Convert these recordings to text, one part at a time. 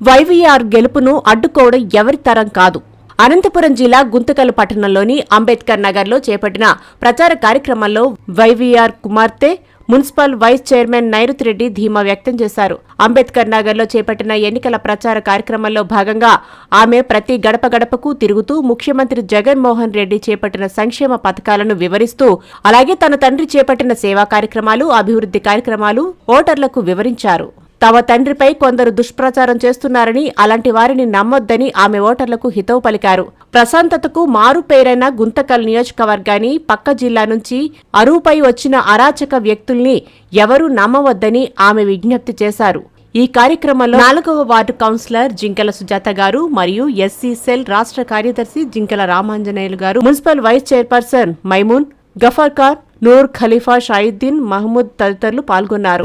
YVR గెలుపును అడ్డుకోవడం ఎవరి తరం కాదు. అనంతపురం జిల్లా గుంతకల్ పట్టణంలోని అంబేద్కర్ నగర్లో చేపట్టిన ప్రచార కార్యక్రమంలో వైవీఆర్ కుమార్తె మున్సిపల్ వైస్ చైర్మన్ నైరుతి రెడ్డి ధీమా వ్యక్తం చేశారు. అంబేద్కర్ నగర్లో చేపట్టిన ఎన్నికల ప్రచార కార్యక్రమంలో భాగంగా ఆమె ప్రతి గడప గడపకు తిరుగుతూ ముఖ్యమంత్రి జగన్మోహన్ రెడ్డి చేపట్టిన సంక్షేమ పథకాలను వివరిస్తూ అలాగే తన తండ్రి చేపట్టిన సేవా కార్యక్రమాలు అభివృద్ధి కార్యక్రమాలు ఓటర్లకు వివరించారు. తమ తండ్రిపై కొందరు దుష్ప్రచారం చేస్తున్నారని అలాంటి వారిని నమ్మొద్దని ఆమె ఓటర్లకు హితవు పలికారు. ప్రశాంతతకు మారు పేరైన గుంతకల్ నియోజకవర్గాన్ని పక్క జిల్లా నుంచి అరువుపై వచ్చిన అరాచక వ్యక్తుల్ని ఎవరూ నమ్మవద్దని ఆమె విజ్ఞప్తి చేశారు. ఈ కార్యక్రమంలో నాలుగవ వార్డు కౌన్సిలర్ జింకల సుజాత గారు మరియు ఎస్సీ సెల్ రాష్ట్ర కార్యదర్శి Jinkala Ramanjaneyulu garu. Municipal vice chairperson Maimoon Gafar Khan Noor Khalifa Shaiduddin Mahmood తదితరులు పాల్గొన్నారు.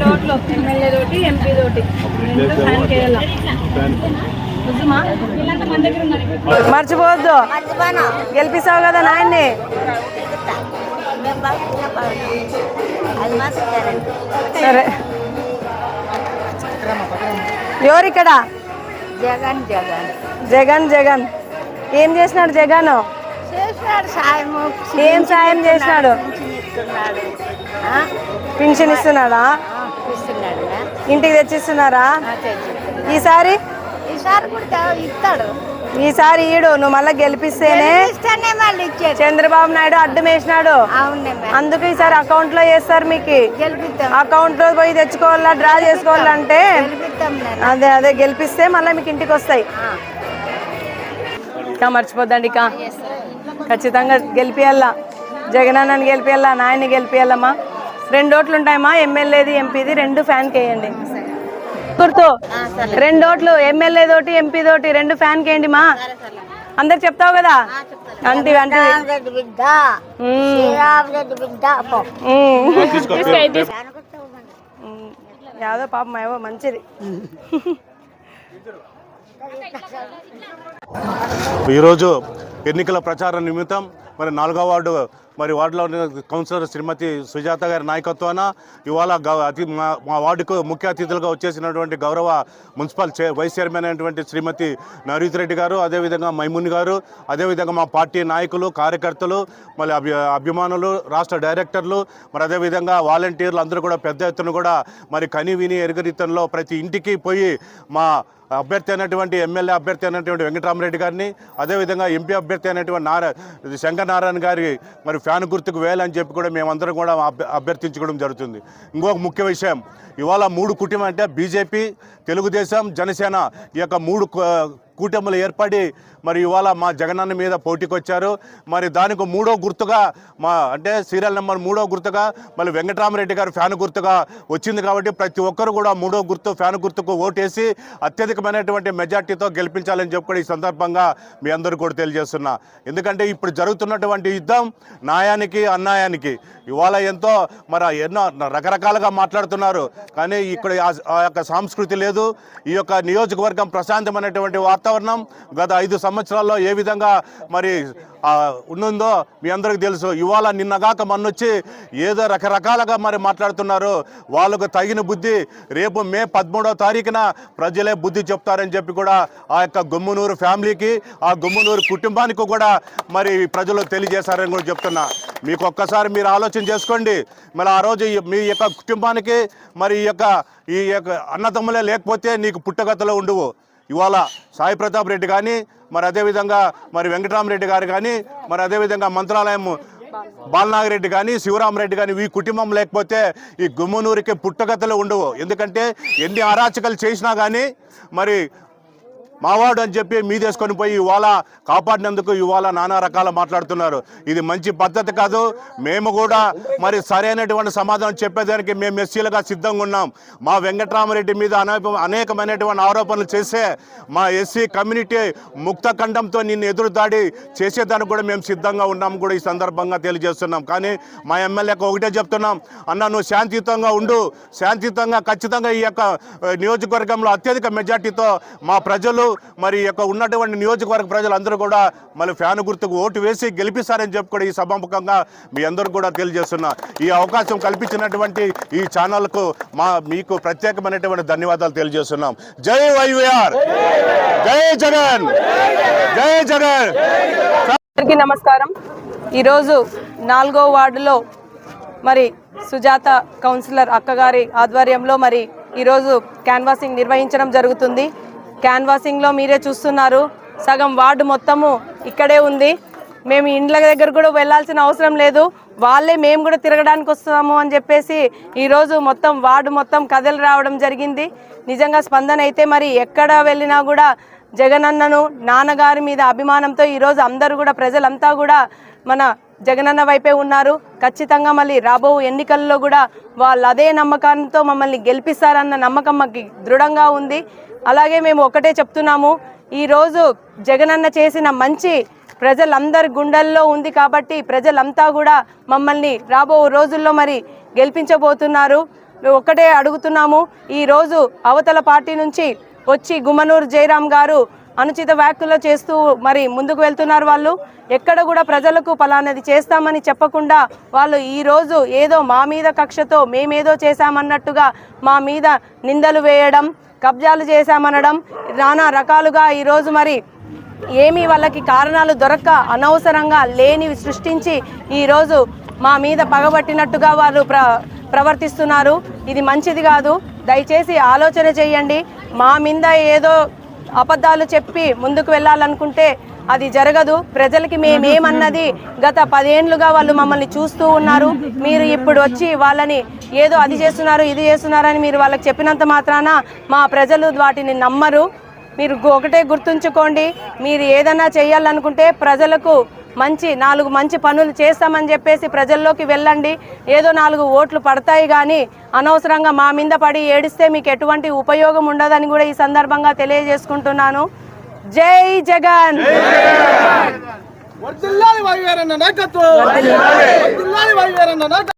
మర్చిపోవద్దు. గెలిపిస్తావు కదా నాయన్ని. సరే. ఎవరు ఇక్కడ? జగన్ జగన్. జగన్ జగన్. ఏం చేసినాడు జగన్? ఏం సాయం చేసినాడు? ఇస్తున్నాడు. పింఛన్ ఇస్తున్నాడా? ఇస్తున్నాడు ఇంటికి తెచ్చిస్తున్నారా? ఈసారి? ఈసారి కూడా ఇస్తాడు. ఈసారి ఈడు నువ్వు మళ్ళీ గెలిపిస్తేనే చంద్రబాబు నాయుడు అడ్డం వేసినాడు. అందుకు ఈసారి అకౌంట్లో వేస్తారు మీకు. అకౌంట్లో పోయి తెచ్చుకోవాలా డ్రా చేసుకోవాలంటే? అదే అదే గెలిపిస్తే మళ్ళీ మీకు ఇంటికి వస్తాయి. ఇంకా మర్చిపోద్దండి ఇక. ఖచ్చితంగా గెలిపియాలా? జగనన్నని గెలిపియాలా నాయన్ని గెలిపియాలమ్మా? రెండు ఓట్లు ఉంటాయమ్మా ఎమ్మెల్యేది ఎంపీది రెండు ఫ్యాన్కి వేయండి. గుర్తు రెండు ఓట్లు ఎమ్మెల్యే తోటి ఎంపీ తోటి రెండు ఫ్యాన్కి వేయండి మా. అందరికి చెప్తావు కదా? అంటే. యాదో పాపం ఏవో మంచిది. ఈరోజు ఎన్నికల ప్రచార నిమిత్తం మరి నాలుగో వార్డు మరి వార్డులో ఉన్న కౌన్సిలర్ శ్రీమతి సుజాత గారి నాయకత్వాన ఇవాళ అతి మా వార్డుకు ముఖ్య అతిథులుగా వచ్చేసినటువంటి గౌరవ మున్సిపల్ చే వైస్ చైర్మన్ అయినటువంటి శ్రీమతి నవరీత్ రెడ్డి గారు అదేవిధంగా మైమున్ గారు అదేవిధంగా మా పార్టీ నాయకులు కార్యకర్తలు మళ్ళీ అభి అభిమానులు రాష్ట్ర డైరెక్టర్లు మరి అదేవిధంగా వాలంటీర్లు అందరూ కూడా పెద్ద ఎత్తున కూడా మరి కని విని ఎరుగరీతంలో ప్రతి ఇంటికి పోయి మా అభ్యర్థి అయినటువంటి ఎమ్మెల్యే అభ్యర్థి అయినటువంటి వెంకటరామరెడ్డి గారిని అదేవిధంగా ఎంపీ అభ్యర్థి అయినటువంటి నారా శంకర్ నారాయణ గారి మరి ఫ్యాన్ గుర్తుకు వేయాలని చెప్పి కూడా మేమందరం కూడా అభ్యర్థించుకోవడం జరుగుతుంది. ఇంకొక ముఖ్య విషయం ఇవాళ మూడు కుటుంబం అంటే బీజేపీ తెలుగుదేశం జనసేన ఈ యొక్క మూడు కూటములు ఏర్పడి మరి ఇవాళ మా జగనన్న మీద పోటీకి వచ్చారు మరి దానికి మూడో గుర్తుగా మా అంటే సీరియల్ నెంబర్ మూడో గుర్తుగా మళ్ళీ వెంకటరామరెడ్డి గారు ఫ్యాన్ గుర్తుగా వచ్చింది కాబట్టి ప్రతి ఒక్కరు కూడా మూడో గుర్తు ఫ్యాన్ గుర్తుకు ఓటేసి అత్యధికమైనటువంటి మెజార్టీతో గెలిపించాలని చెప్పి ఈ సందర్భంగా మీ అందరూ కూడా తెలియజేస్తున్నా. ఎందుకంటే ఇప్పుడు జరుగుతున్నటువంటి యుద్ధం న్యాయానికి అన్యాయానికి ఇవాళ ఎంతో మరి ఎన్నో రకరకాలుగా మాట్లాడుతున్నారు. కానీ ఇక్కడ ఆ- యొక్క సంస్కృతి లేదు. ఈ యొక్క నియోజకవర్గం ప్రశాంతమైనటువంటి వార్త వాతావరణం గత ఐదు సంవత్సరాల్లో ఏ విధంగా మరి ఆ, ఉన్నదో మీ అందరికీ తెలుసు. ఇవాళ నిన్నగాక మన్నొచ్చి ఏదో రకరకాలుగా మరి మాట్లాడుతున్నారు. వాళ్ళకు తగిన బుద్ధి రేపు మే పదమూడవ తారీఖున ప్రజలే బుద్ధి చెప్తారని చెప్పి కూడా ఆ యొక్క గుమ్మునూరు ఫ్యామిలీకి ఆ గుమ్మునూరు కుటుంబానికి కూడా మరి ప్రజలు తెలియజేశారని కూడా చెప్తున్నా. మీకు ఒక్కసారి మీరు ఆలోచన చేసుకోండి. మరి ఆ రోజు మీ యొక్క కుటుంబానికి మరి ఈ యొక్క ఈ యొక్క అన్నదమ్ములే లేకపోతే నీకు పుట్టగతలో ఉండవు. ఇవాళ సాయి ప్రతాప్ రెడ్డి కానీ మరి అదేవిధంగా మరి వెంకటరామరెడ్డి గారు కానీ మరి అదేవిధంగా మంత్రాలయం బాలనాగిరెడ్డి కానీ శివరామరెడ్డి కానీ ఈ కుటుంబం లేకపోతే ఈ గుమ్మనూరికి పుట్టగతలు ఉండవు. ఎందుకంటే ఎన్ని అరాచకలు చేసినా కానీ మరి మావాడు అని చెప్పి మీదేసుకొని పోయి ఇవాళ కాపాడినందుకు ఇవాళ నానా రకాల మాట్లాడుతున్నారు. ఇది మంచి పద్ధతి కాదు. మేము కూడా మరి సరైనటువంటి సమాధానం చెప్పేదానికి మేము ఎస్సీలుగా సిద్ధంగా ఉన్నాం. మా వెంకటరామరెడ్డి మీద అనేకమైనటువంటి ఆరోపణలు చేసే మా ఎస్సీ కమ్యూనిటీ ముక్త ఖండంతో నిన్ను ఎదురు దాడి చేసేదానికి కూడా మేము సిద్ధంగా ఉన్నాం కూడా ఈ సందర్భంగా తెలియజేస్తున్నాం. కానీ మా ఎమ్మెల్యేకి ఒకటే చెప్తున్నాం. అన్న నువ్వు శాంతియుతంగా ఉండు. శాంతియుతంగా ఖచ్చితంగా ఈ యొక్క నియోజకవర్గంలో అత్యధిక మెజార్టీతో మా ప్రజలు మరి యొక్క ఉన్నటువంటి నియోజకవర్గ ప్రజలందరూ కూడా మళ్ళీ ఫ్యాన్ గుర్తుకు ఓటు వేసి గెలిపిస్తారని చెప్పి కూడా ఈ సభాముఖంగా మీ అందరూ కూడా తెలియజేస్తున్నా. ఈ అవకాశం కల్పించినటువంటి ఈ ఛానల్కు మా మీకు ప్రత్యేకమైనటువంటి ధన్యవాదాలు తెలియజేస్తున్నాం. జై వైవిఆర్! జై జగన్! జై జగన్! అందరికీ నమస్కారం. ఈరోజు నాలుగో వార్డులో మరి సుజాత కౌన్సిలర్ అక్కగారి ఆధ్వర్యంలో మరి ఈరోజు క్యాన్వాసింగ్ నిర్వహించడం జరుగుతుంది. క్యాన్వాసింగ్లో మీరే చూస్తున్నారు. సగం వార్డు మొత్తము ఇక్కడే ఉంది. మేము ఇండ్ల దగ్గర కూడా వెళ్ళాల్సిన అవసరం లేదు. వాళ్ళే మేము కూడా తిరగడానికి వస్తాము అని చెప్పేసి ఈరోజు మొత్తం వార్డు మొత్తం కథలు రావడం జరిగింది. నిజంగా స్పందన అయితే మరి ఎక్కడ వెళ్ళినా కూడా జగనన్నను నాన్నగారి మీద అభిమానంతో ఈరోజు అందరూ కూడా ప్రజలంతా కూడా మన జగనన్న వైపే ఉన్నారు. ఖచ్చితంగా మళ్ళీ రాబో ఎన్నికల్లో కూడా వాళ్ళు అదే నమ్మకంతో మమ్మల్ని గెలిపిస్తారన్న నమ్మకం మాకు దృఢంగా ఉంది. అలాగే మేము ఒకటే చెప్తున్నాము ఈరోజు జగనన్న చేసిన మంచి ప్రజలందరి గుండెల్లో ఉంది కాబట్టి ప్రజలంతా కూడా మమ్మల్ని రాబో రోజుల్లో మరి గెలిపించబోతున్నారు. మేము ఒక్కటే అడుగుతున్నాము ఈరోజు అవతల పార్టీ నుంచి వచ్చి గుమ్మనూరు జయరాం గారు అనుచిత వ్యాఖ్యలు చేస్తూ మరి ముందుకు వెళ్తున్నారు వాళ్ళు. ఎక్కడ కూడా ప్రజలకు పలానది చేస్తామని చెప్పకుండా వాళ్ళు ఈరోజు ఏదో మా మీద కక్షతో మేమేదో చేశామన్నట్టుగా మా మీద నిందలు వేయడం కబ్జాలు చేశామనడం నానా రకాలుగా ఈరోజు మరి ఏమీ వాళ్ళకి కారణాలు దొరక్క అనవసరంగా లేనివి సృష్టించి ఈరోజు మా మీద పగబట్టినట్టుగా వారు ప్ర ప్రవర్తిస్తున్నారు. ఇది మంచిది కాదు. దయచేసి ఆలోచన చేయండి. మా మీద ఏదో అబద్ధాలు చెప్పి ముందుకు వెళ్ళాలనుకుంటే అది జరగదు. ప్రజలకి మేమేమన్నది గత పదేండ్లుగా వాళ్ళు మమ్మల్ని చూస్తూ ఉన్నారు. మీరు ఇప్పుడు వచ్చి వాళ్ళని ఏదో అది చేస్తున్నారు ఇది చేస్తున్నారని మీరు వాళ్ళకి చెప్పినంత మాత్రాన మా ప్రజలు వాటిని నమ్మరు. మీరు ఒకటే గుర్తుంచుకోండి మీరు ఏదైనా చేయాలనుకుంటే ప్రజలకు మంచి నాలుగు మంచి పనులు చేస్తామని చెప్పేసి ప్రజల్లోకి వెళ్ళండి. ఏదో నాలుగు ఓట్లు పడతాయి కానీ అనవసరంగా మా మీద పడి ఏడిస్తే మీకు ఎటువంటి ఉపయోగం ఉండదని కూడా ఈ సందర్భంగా తెలియజేసుకుంటున్నాను. జై జగన్! వైవేరన్న నాయకత్వం! వైవేరన్న నాయకత్వం!